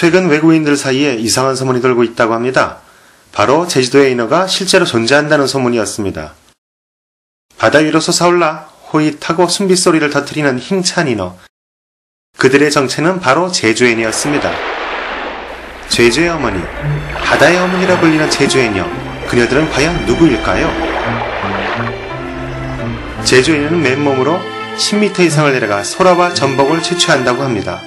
최근 외국인들 사이에 이상한 소문이 돌고 있다고 합니다. 바로 제주도의 인어가 실제로 존재한다는 소문이었습니다. 바다 위로 솟아올라 호잇하고 숨빗소리를 터뜨리는 힘찬 인어. 그들의 정체는 바로 제주인이었습니다. 제주의 어머니, 바다의 어머니라 불리는 제주인녀. 그녀들은 과연 누구일까요? 제주인은 맨몸으로 10m 이상을 내려가 소라와 전복을 채취한다고 합니다.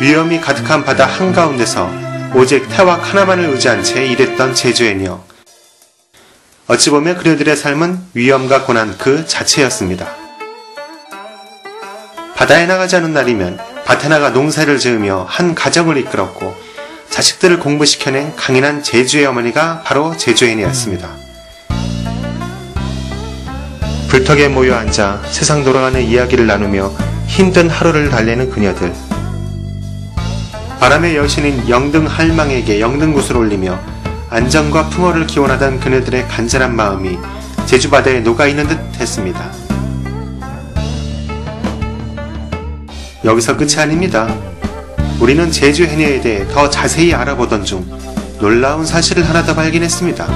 위험이 가득한 바다 한가운데서 오직 태왁 하나만을 의지한 채 일했던 제주인녀. 어찌 보면 그녀들의 삶은 위험과 고난 그 자체였습니다. 바다에 나가지 않은 날이면 밭에 나가 농사를 지으며 한 가정을 이끌었고 자식들을 공부시켜낸 강인한 제주의 어머니가 바로 제주인이었습니다. 불턱에 모여 앉아 세상 돌아가는 이야기를 나누며 힘든 하루를 달래는 그녀들. 바람의 여신인 영등 할망에게 영등굿을 올리며 안정과 풍어를 기원하던 그네들의 간절한 마음이 제주 바다에 녹아있는 듯 했습니다. 여기서 끝이 아닙니다. 우리는 제주 해녀에 대해 더 자세히 알아보던 중 놀라운 사실을 하나 더 발견했습니다.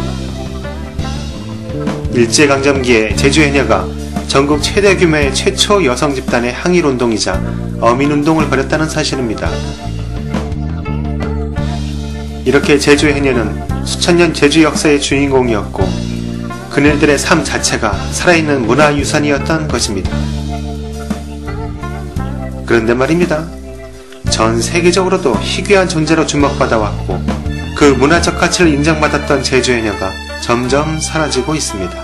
일제강점기에 제주 해녀가 전국 최대 규모의 최초 여성 집단의 항일운동이자 어민운동을 벌였다는 사실입니다. 이렇게 제주 해녀는 수천 년 제주 역사의 주인공이었고 그들의 삶 자체가 살아있는 문화유산이었던 것입니다. 그런데 말입니다. 전 세계적으로도 희귀한 존재로 주목받아왔고 그 문화적 가치를 인정받았던 제주 해녀가 점점 사라지고 있습니다.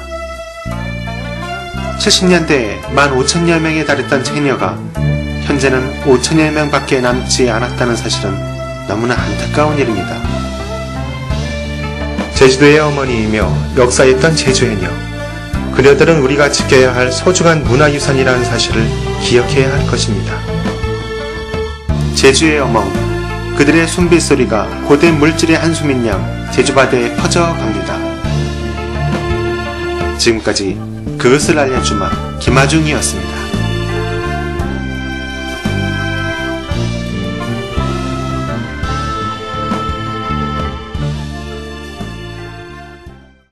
70년대에 15,000여 명에 달했던 해녀가 현재는 5천여 명밖에 남지 않았다는 사실은 너무나 안타까운 일입니다. 제주도의 어머니이며 역사했던 제주해녀. 그녀들은 우리가 지켜야 할 소중한 문화유산이라는 사실을 기억해야 할 것입니다. 제주의 어멍. 그들의 숨빗소리가 고된 물질의 한숨인 양 제주바다에 퍼져갑니다. 지금까지 그것을 알려주마 김아중이었습니다.